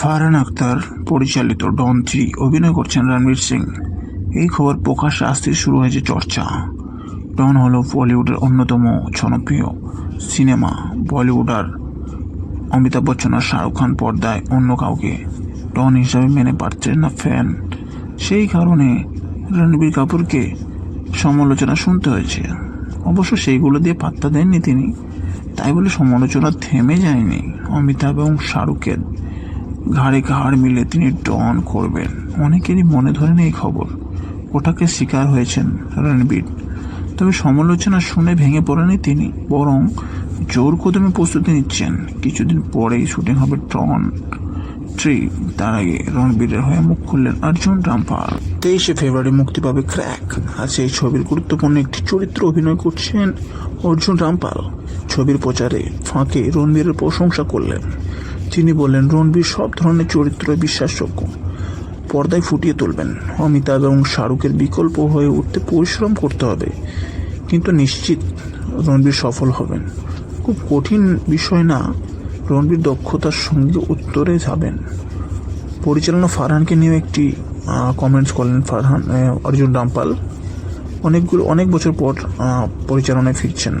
ফারহান আক্তার, পরিচালিত ডন থ্রি, অভিনয় করছেন রণবীর সিং। এই খবর প্রকাশ্যে আসতে শুরু হয়েছে চর্চা। ডন হল বলিউডের অন্যতম জনপ্রিয় সিনেমা বলিউড আর অমিতাভ বচ্চন আর শাহরুখ খান পর্দায় অন্য কাউকে ডন হিসাবে মেনে পারছেন না ফ্যান। সেই কারণে রণবীর কাপুরকে সমালোচনা শুনতে হয়েছে। অবশ্য সেইগুলো দিয়ে পাত্তা দেননি তিনি। তাই বলে সমালোচনা থেমে যায়নি অমিতাভ এবং শাহরুখের। ঘাড়ে ঘাড় মিলে তিনি ডন করবেন। অনেকেরই মনে ধরেন এই খবর। ওটাকে শিকার হয়েছেন রণবীর। তবে সমালোচনা শুনে ভেঙে পড়েনি তিনি। বরং জোর কদমে প্রস্তুতি নিচ্ছেন। কিছুদিন পরেই শুটিং হবে টন থ্রি। তার আগে রণবীরের হয়ে মুখ খুললেন অর্জুন রামপাল। তেইশে ফেব্রুয়ারি মুক্তি পাবে ক্র্যাক। আর সেই ছবির গুরুত্বপূর্ণ একটি চরিত্র অভিনয় করছেন অর্জুন রামপাল। ছবির প্রচারে ফাঁকে রণবীরের প্রশংসা করলেন। তিনি বললেন, রণবীর সব ধরনের চরিত্রে বিশ্বাসযোগ্য। পর্দায় ফুটিয়ে তুলবেন। অমিতাভ এবং শাহরুখের বিকল্প হয়ে উঠতে পরিশ্রম করতে হবে। কিন্তু নিশ্চিত রণবীর সফল হবেন। খুব কঠিন বিষয় না, রণবীর দক্ষতার সঙ্গে উত্তরে যাবেন। পরিচালনা ফারহানকে নিয়ে একটি কমেন্টস করলেন ফারহান অর্জুন রামপাল। অনেকগুলো, অনেক বছর পর পরিচালনায় ফিরছেন।